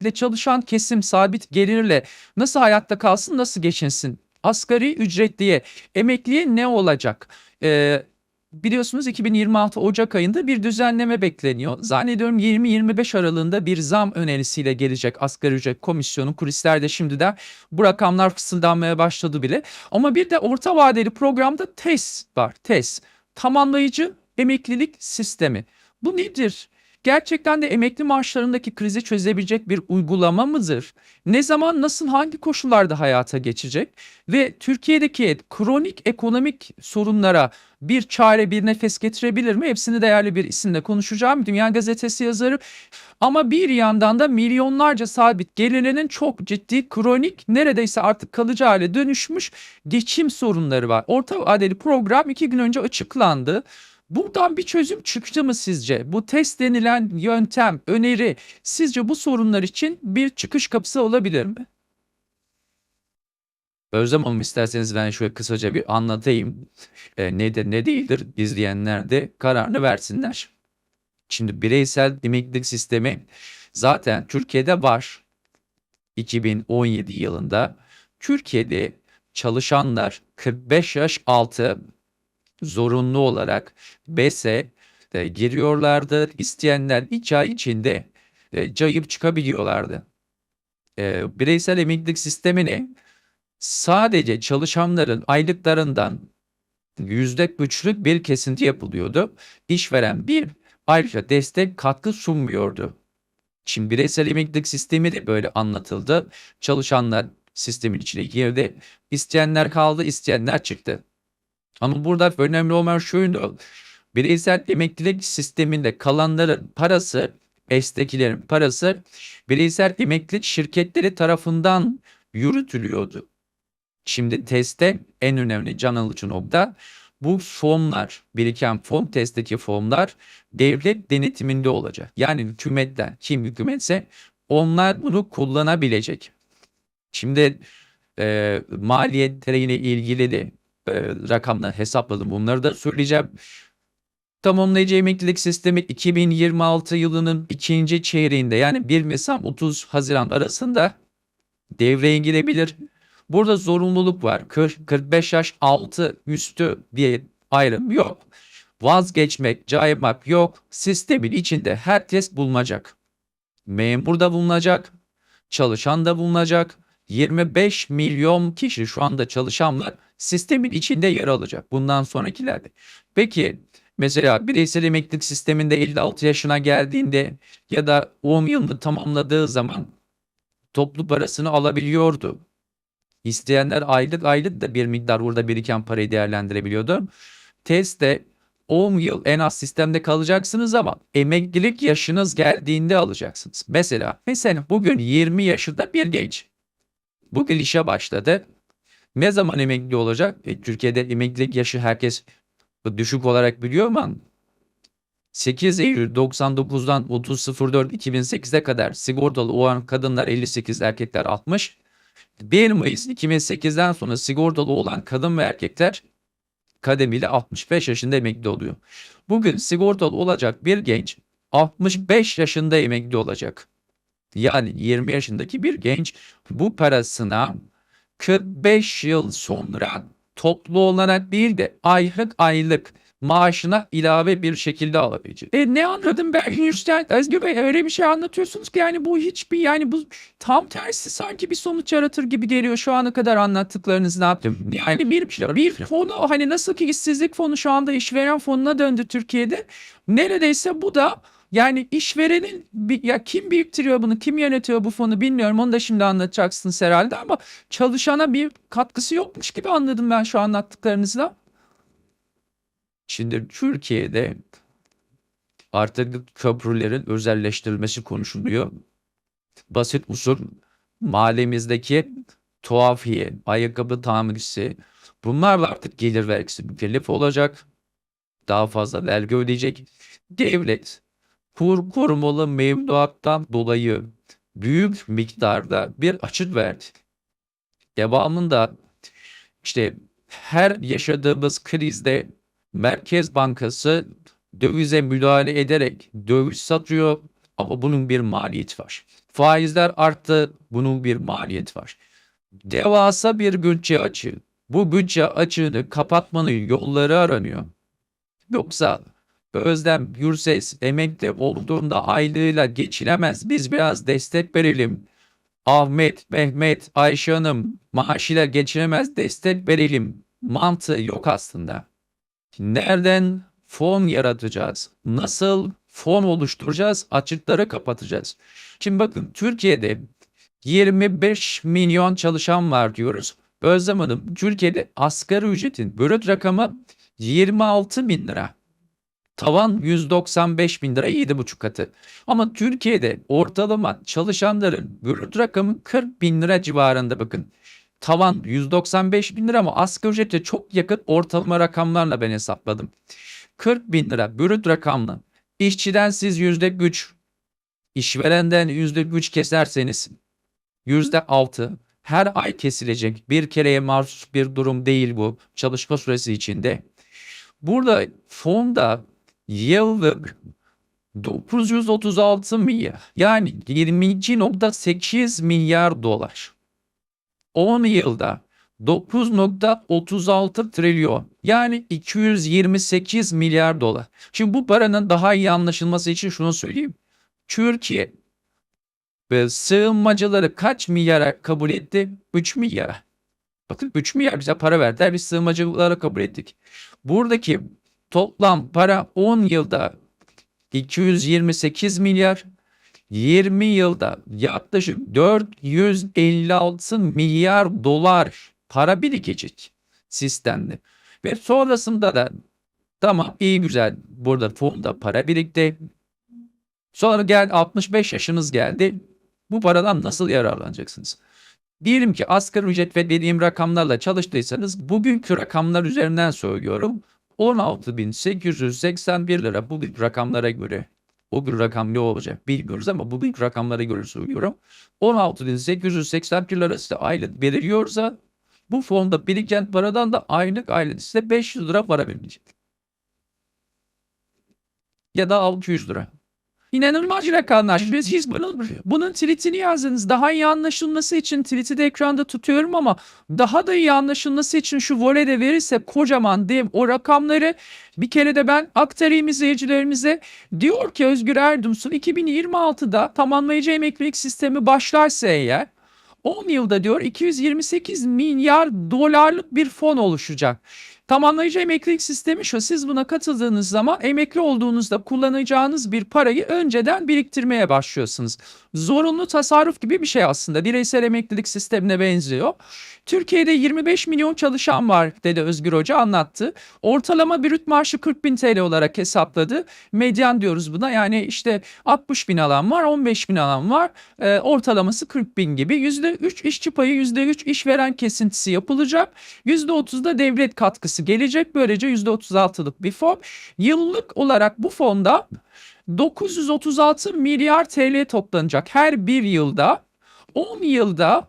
ile çalışan kesim sabit gelirle nasıl hayatta kalsın, nasıl geçinsin? Asgari ücretliye, emekliye ne olacak? Ee, biliyorsunuz 2026 Ocak ayında bir düzenleme bekleniyor. Zannediyorum 20-25 aralığında bir zam önerisiyle gelecek asgari ücret komisyonu. Kulisler de şimdiden bu rakamlar fısıldanmaya başladı bile. Ama bir de orta vadeli programda TES var. TES. Tamamlayıcı emeklilik sistemi. Bu nedir? Gerçekten de emekli maaşlarındaki krizi çözebilecek bir uygulama mıdır? Ne zaman, nasıl, hangi koşullarda hayata geçecek? Ve Türkiye'deki kronik ekonomik sorunlara bir çare, bir nefes getirebilir mi? Hepsini değerli bir isimle konuşacağım. Dünya Gazetesi yazarı. Ama bir yandan da milyonlarca sabit gelirlerinin çok ciddi, kronik, neredeyse artık kalıcı hale dönüşmüş geçim sorunları var. Orta vadeli program iki gün önce açıklandı. Buradan bir çözüm çıktı mı sizce? Bu test denilen yöntem, öneri sizce bu sorunlar için bir çıkış kapısı olabilir mi? Özlem Hanım isterseniz ben şöyle kısaca bir anlatayım. E, nedir ne değildir izleyenler de kararını versinler. Şimdi bireysel emeklilik sistemi zaten Türkiye'de var. 2017 yılında Türkiye'de çalışanlar 45 yaş altı zorunlu olarak BES'e e, giriyorlardı. İsteyenler 2 ay içinde e, cayıp çıkabiliyorlardı. E, bireysel emeklilik sistemini sadece çalışanların aylıklarından yüzde güçlük bir kesinti yapılıyordu. İşveren bir ayrıca destek katkı sunmuyordu. Şimdi bireysel emeklilik sistemi de böyle anlatıldı. Çalışanlar sistemin içine girdi. İsteyenler kaldı, isteyenler çıktı. Ama burada önemli olan şuydu. Bireysel emeklilik sisteminde kalanların parası, esteklerin parası bireysel emeklilik şirketleri tarafından yürütülüyordu. Şimdi testte en önemli can alıcı nokta bu fonlar, biriken fon testteki fonlar devlet denetiminde olacak. Yani hükümetten, kim hükümetse onlar bunu kullanabilecek. Şimdi e, maliyetleriyle ilgili de e, rakamlar hesapladım. Bunları da söyleyeceğim. Tamamlayıcı emeklilik sistemi 2026 yılının ikinci çeyreğinde yani 1 Nisan 30 Haziran arasında devreye girebilir. Burada zorunluluk var. 40, 45 yaş altı üstü bir ayrım yok. Vazgeçmek, caymak yok. Sistemin içinde herkes bulunacak. Memur da bulunacak. Çalışan da bulunacak. 25 milyon kişi şu anda çalışanlar sistemin içinde yer alacak bundan sonrakilerde. Peki mesela bireysel emeklilik sisteminde 56 yaşına geldiğinde ya da 10 yılını tamamladığı zaman toplu parasını alabiliyordu. İsteyenler aylık aylık da bir miktar burada biriken parayı değerlendirebiliyordu. Testte 10 yıl en az sistemde kalacaksınız ama emeklilik yaşınız geldiğinde alacaksınız. Mesela mesela bugün 20 yaşında bir genç. Bugün işe başladı. Ne zaman emekli olacak? E, Türkiye'de emeklilik yaşı herkes düşük olarak biliyor ama 8 Eylül 99'dan 30.04.2008'e kadar sigortalı olan kadınlar 58, erkekler 60. 1 Mayıs 2008'den sonra sigortalı olan kadın ve erkekler kademeli 65 yaşında emekli oluyor. Bugün sigortalı olacak bir genç 65 yaşında emekli olacak. Yani 20 yaşındaki bir genç bu parasına 45 yıl sonra toplu olarak değil de aylık aylık maaşına ilave bir şekilde alabilecek. E ne anladım ben Hüsnü Özgür Bey öyle bir şey anlatıyorsunuz ki yani bu hiçbir yani bu tam tersi sanki bir sonuç yaratır gibi geliyor şu ana kadar anlattıklarınız ne yaptım? Yani bir, bir fonu hani nasıl ki işsizlik fonu şu anda işveren fonuna döndü Türkiye'de. Neredeyse bu da yani işverenin bir, ya kim biriktiriyor bunu, kim yönetiyor bu fonu bilmiyorum. Onu da şimdi anlatacaksınız herhalde ama çalışana bir katkısı yokmuş gibi anladım ben şu anlattıklarınızla. Şimdi Türkiye'de artık köprülerin özelleştirilmesi konuşuluyor. Basit usul mahallemizdeki tuhafiye, ayakkabı tamircisi bunlar artık gelir vergisi mükellef olacak. Daha fazla vergi ödeyecek. Devlet kur korumalı mevduattan dolayı büyük miktarda bir açık verdi. Devamında işte her yaşadığımız krizde Merkez Bankası dövize müdahale ederek döviz satıyor ama bunun bir maliyeti var. Faizler arttı. Bunun bir maliyeti var. Devasa bir bütçe açığı. Bu bütçe açığını kapatmanın yolları aranıyor. Yoksa Özlem Gürses emekli olduğunda aylığıyla geçinemez. Biz biraz destek verelim. Ahmet, Mehmet, Ayşe Hanım maaşıyla geçinemez destek verelim. Mantığı yok aslında. Nereden fon yaratacağız? Nasıl fon oluşturacağız? Açıkları kapatacağız. Şimdi bakın Türkiye'de 25 milyon çalışan var diyoruz. Özlem Hanım Türkiye'de asgari ücretin brüt rakamı 26 bin lira. Tavan 195 bin lira 7,5 katı. Ama Türkiye'de ortalama çalışanların brüt rakamı 40 bin lira civarında bakın. Tavan 195 bin lira ama asgari ücrete çok yakın ortalama rakamlarla ben hesapladım. 40 bin lira brüt rakamla işçiden siz yüzde güç, işverenden yüzde güç keserseniz yüzde altı her ay kesilecek bir kereye mahsus bir durum değil bu çalışma süresi içinde. Burada fonda yıllık 936 milyar yani 22.8 milyar dolar. 10 yılda 9.36 trilyon yani 228 milyar dolar. Şimdi bu paranın daha iyi anlaşılması için şunu söyleyeyim. Türkiye ve sığınmacıları kaç milyara kabul etti? 3 milyar. Bakın 3 milyar bize para verdiler biz sığınmacılara kabul ettik. Buradaki toplam para 10 yılda 228 milyar 20 yılda yaklaşık 456 milyar dolar para birikecek sistemde. Ve sonrasında da tamam iyi güzel burada fonda para birikti. Sonra gel 65 yaşınız geldi. Bu paradan nasıl yararlanacaksınız? Diyelim ki asgari ücret ve dediğim rakamlarla çalıştıysanız bugünkü rakamlar üzerinden söylüyorum. 16.881 lira bu rakamlara göre. O gün rakam ne olacak bilmiyoruz ama bugün rakamlara göre söylüyorum. 16.881 lira size aylık veriliyorsa bu fonda biriken paradan da aylık aylık size 500 lira para verilecek. Ya da 600 lira. İnanılmaz rakamlar. Biz siz bunun, bunun tweetini yazdınız. Daha iyi anlaşılması için tweet'i de ekranda tutuyorum ama daha da iyi anlaşılması için şu volede verirse kocaman diyeyim o rakamları bir kere de ben aktarayım izleyicilerimize. Diyor ki Özgür Erdumsun 2026'da tamamlayıcı emeklilik sistemi başlarsa eğer 10 yılda diyor 228 milyar dolarlık bir fon oluşacak. Tamamlayıcı emeklilik sistemi şu. Siz buna katıldığınız zaman emekli olduğunuzda kullanacağınız bir parayı önceden biriktirmeye başlıyorsunuz. Zorunlu tasarruf gibi bir şey aslında. Bireysel emeklilik sistemine benziyor. Türkiye'de 25 milyon çalışan var dedi Özgür Hoca anlattı. Ortalama brüt maaşı 40 bin TL olarak hesapladı. Medyan diyoruz buna yani işte 60 bin alan var 15 bin alan var. E, ortalaması 40 bin gibi. %3 işçi payı %3 işveren kesintisi yapılacak. %30 da devlet katkısı gelecek. Böylece %36'lık bir fon. Yıllık olarak bu fonda 936 milyar TL toplanacak her bir yılda. 10 yılda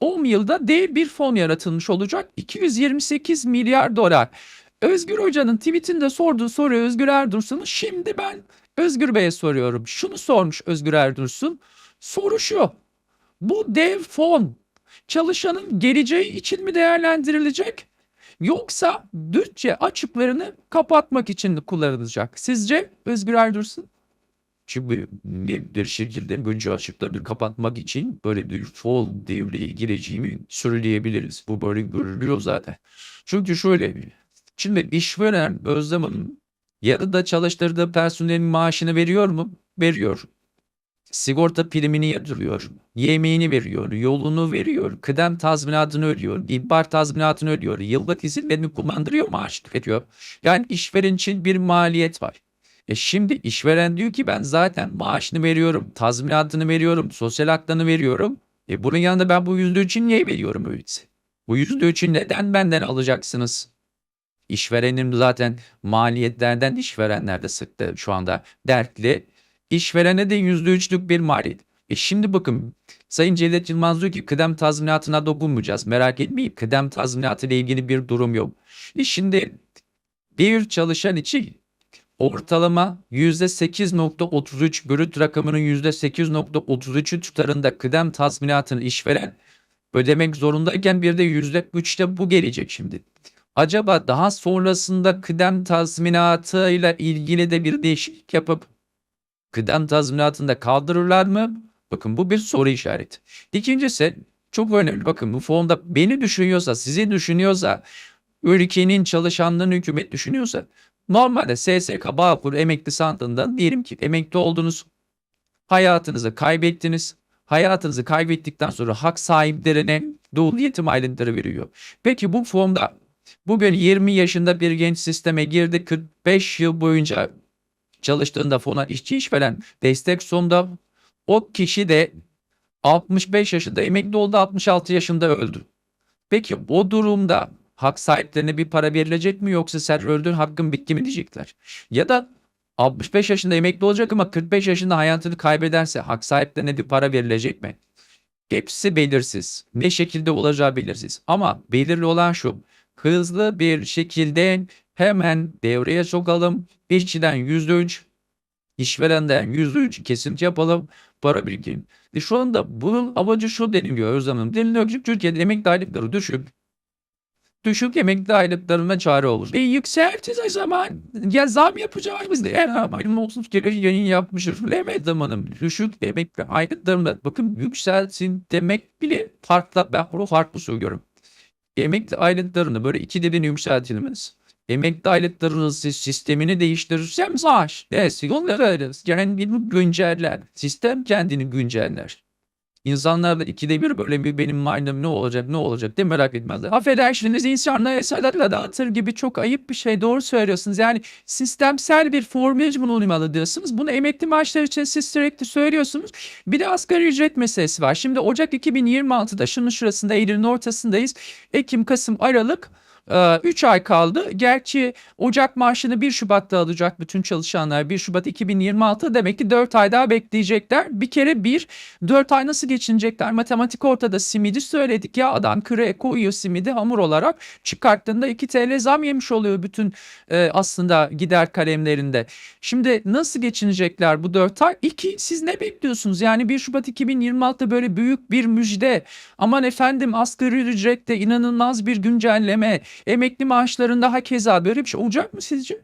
10 yılda dev bir fon yaratılmış olacak. 228 milyar dolar. Özgür Hoca'nın tweetinde sorduğu soruyu Özgür Erdursun'un şimdi ben Özgür Bey'e soruyorum. Şunu sormuş Özgür Erdursun. Soru şu. Bu dev fon çalışanın geleceği için mi değerlendirilecek? Yoksa bütçe açıklarını kapatmak için kullanılacak? Sizce Özgür Erdursun? Şimdi bir şekilde bütçe açıklarını kapatmak için böyle bir fol devreye gireceğimi söyleyebiliriz. Bu böyle görülüyor zaten. Çünkü şöyle şimdi işveren Özlem Hanım yarıda çalıştırdığı personelin maaşını veriyor mu? Veriyor. Sigorta primini yatırıyor. Yemeğini veriyor. Yolunu veriyor. Kıdem tazminatını ödüyor. İhbar tazminatını ödüyor. Yıllık izinlerini kullandırıyor maaşını veriyor. Yani işveren için bir maliyet var. E şimdi işveren diyor ki ben zaten maaşını veriyorum, tazminatını veriyorum, sosyal haklarını veriyorum. E bunun yanında ben bu yüzde için niye veriyorum öyleyse? Bu yüzde üçün neden benden alacaksınız? İşverenim zaten maliyetlerden işverenler de sıktı şu anda dertli. İşverene de yüzde üçlük bir maliyet. E şimdi bakın Sayın Cevdet Yılmaz diyor ki kıdem tazminatına dokunmayacağız. Merak etmeyin kıdem tazminatı ile ilgili bir durum yok. E şimdi bir çalışan için ortalama %8.33 brüt rakamının %8.33'ü tutarında kıdem tazminatını işveren ödemek zorundayken bir de %3'te bu gelecek şimdi. Acaba daha sonrasında kıdem tazminatıyla ilgili de bir değişiklik yapıp kıdem tazminatını da kaldırırlar mı? Bakın bu bir soru işareti. İkincisi çok önemli. Bakın bu fonda beni düşünüyorsa, sizi düşünüyorsa, ülkenin çalışanlarını hükümet düşünüyorsa normalde SSK, Bağkur, emekli sandığından diyelim ki emekli oldunuz, hayatınızı kaybettiniz. Hayatınızı kaybettikten sonra hak sahiplerine doğulu yetim aileleri veriyor. Peki bu fonda bugün 20 yaşında bir genç sisteme girdi 45 yıl boyunca çalıştığında fona işçi işveren destek sonunda o kişi de 65 yaşında emekli oldu 66 yaşında öldü. Peki bu durumda hak sahiplerine bir para verilecek mi yoksa sen öldün hakkın bitti mi diyecekler. Ya da 65 yaşında emekli olacak ama 45 yaşında hayatını kaybederse hak sahiplerine bir para verilecek mi? Hepsi belirsiz. Ne şekilde olacağı belirsiz. Ama belirli olan şu. Hızlı bir şekilde hemen devreye sokalım. İşçiden %3, işverenden %3 kesinti yapalım. Para birikin. E şu anda bunun amacı şu deniliyor Özlem Hanım. Deniliyor ki Türkiye'de emekli aylıkları düşük. Düşük emekli aylıklarına çare olur. E yükseltiz zaman. Ya zam yapacağız biz de. Yani ama olsun kere yayın yapmışız. Bilemedim hanım. Düşük emekli aylıklarına bakın yükselsin demek bile farklı. Ben bunu farklı söylüyorum. Emekli aylıklarını böyle iki dedin yükseltilmez. Emekli aylıklarınızı sistemini değiştirirsem maaş. Evet, onları yani bir günceller. Sistem kendini günceller. İnsanlar da ikide bir böyle bir benim maaşım ne olacak ne olacak diye merak etmezler. Affedersiniz insanlara eserlerle dağıtır gibi çok ayıp bir şey doğru söylüyorsunuz. Yani sistemsel bir formül bulunmalı diyorsunuz. Bunu emekli maaşları için siz sürekli söylüyorsunuz. Bir de asgari ücret meselesi var. Şimdi Ocak 2026'da şunun şurasında Eylül'ün ortasındayız. Ekim, Kasım, Aralık 3 ay kaldı. Gerçi Ocak maaşını 1 Şubat'ta alacak bütün çalışanlar. 1 Şubat 2026 demek ki 4 ay daha bekleyecekler. Bir kere bir 4 ay nasıl geçinecekler? Matematik ortada simidi söyledik ya adam küreye koyuyor simidi hamur olarak çıkarttığında 2 TL zam yemiş oluyor bütün e, aslında gider kalemlerinde. Şimdi nasıl geçinecekler bu 4 ay? 2 siz ne bekliyorsunuz? Yani 1 Şubat 2026'da böyle büyük bir müjde. Aman efendim asgari ücrette inanılmaz bir güncelleme. Emekli maaşlarında hakeza böyle bir şey olacak mı sizce?